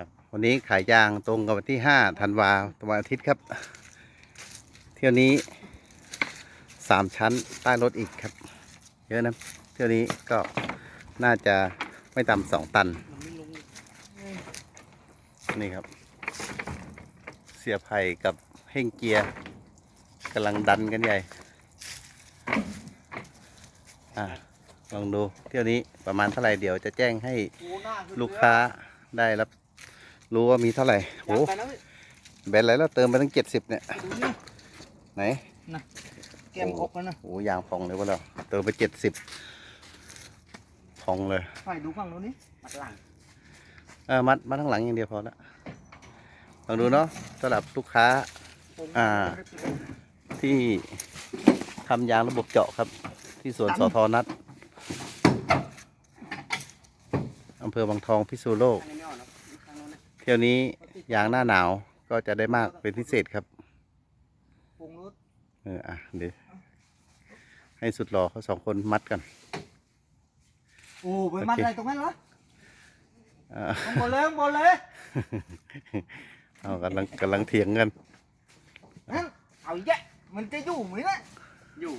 ครับวันนี้ขายยางตรงกับวันที่ห้าธันวาวันอาทิตย์ครับ เที่ยวนี้สามชั้นใต้รถอีกครับ เยอะนะเที่ยวนี้ก็น่าจะไม่ต่ำสองตัน นี่ครับ เสียไผ่กับเฮ่งเกียร์กำลังดันกันใหญ่อ่ลองดูเที่ยวนี้ประมาณเท่าไหร่เดี๋ยวจะแจ้งให้ลูกค้าได้รับ รู้ว่ามีเท่าไหร่โอ้ไปแล้วพี่แบนอะไรแล้วเติมไปตั้งเจ็ดสิบเนี่ยดูนี่ไหนแก้มอกแล้วนะโอ้ยางพองเลยวะเราเติมไปเจ็ดสิบพองเลยไปดูฝั่งนู้นนี่มัดหลังเออมัดมัดข้างหลังอย่างเดียวพอละลองดูเนาะสำหรับลูกค้า อ่า ที่ทำยางระบบเจาะครับ ที่สวนสอทอนัดอำเภอบางทองพิษณุโลก ที่ยวนี้ยางหน้าหนาวก็จะได้มากเป็นพิเศษครับปรุงรสเอออะเดี๋ยวให้สุดหล่อเขาสองคนมัดกันโอ้ไปมัดอะไรตรงนั้นเหรออ่าข้างบนเลยข้างบนเลยเอากำลังกำลังเถียงกันนั่นเอาอีกแยะมันจะอยู่ไหมนะอยู่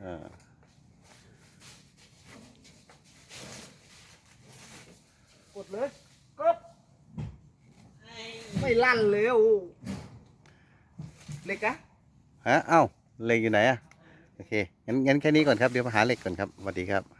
เออ กดเลยกบไม่ลั่นเลยโอ้เล็กอะฮะเอ้าเหล็กอยู่ไหนอะโอเคงั้นงั้นแค่นี้ก่อนครับเดี๋ยวมาหาเหล็กก่อนครับสวัสดีครับ